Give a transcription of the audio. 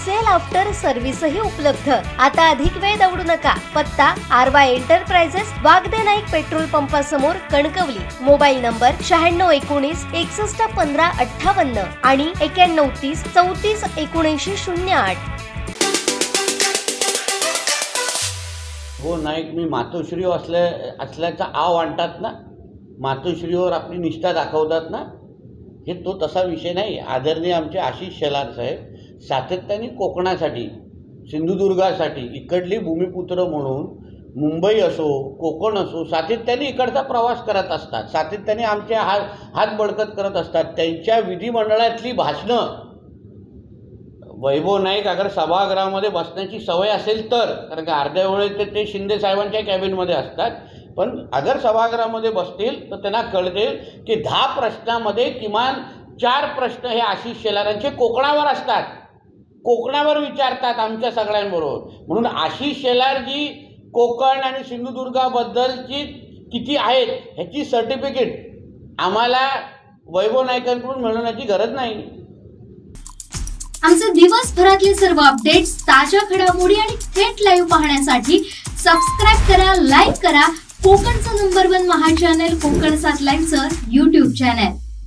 Sale after सर्व्हिसही उपलब्ध. आता अधिक वेळ दौडू नका. पत्ता RY enterprises Wagde Naik petrol पंपासमोर Kankavli. Mobile number शहाण्णव एकोणीस एकसष्ट पंधरा अठ्ठावन्न आणि एक्याण्णव तीस चौतीस एकोणऐंशी शून्य आठ. हो नाईक मी मातोश्री असल्या असल्याचा आव आणतात ना? मातोश्रीवर आपली निष्ठा दाखवतात ना? हे तो तसा विषय नाही. आदरणीय आमचे आशिष शेलार साहेब सातत्याने कोकणासाठी सिंधुदुर्गासाठी इकडली भूमिपुत्र म्हणून मुंबई असो कोकण असो सातत्याने इकडचा प्रवास करत असतात. सातत्याने आमचे हात हात बळकत करत असतात. त्यांच्या विधिमंडळातली भाषणं वैभव नाईक अगर सभागृहामध्ये बसण्याची सवय असेल तर कारण का अर्ध्या वेळेत ते ते शिंदे साहेबांच्या कॅबिनमध्ये असतात. पण अगर सभागृहामध्ये बसतील तर त्यांना कळते की दहा प्रश्नामध्ये किमान चार प्रश्न हे आशिष शेलारांचे कोकणावर असतात. कोकणावर विचारतात आमच्या सगळ्यांबरोबर. म्हणून आशिष शेलार जी कोकण आणि सिंधुदुर्गाबद्दलची किती आहेत ह्याची सर्टिफिकेट आम्हाला वैभव नायकांकडून मिळवण्याची गरज नाही. आमचे दिवसभरातले सर्व अपडेट्स ताज्या घडामोडी आणि थेट लाईव्ह पाहण्यासाठी सबस्क्राईब करा लाईक करा. कोकणचं नंबर वन महा चॅनल कोकण सात लाईव्हचं युट्यूब चॅनल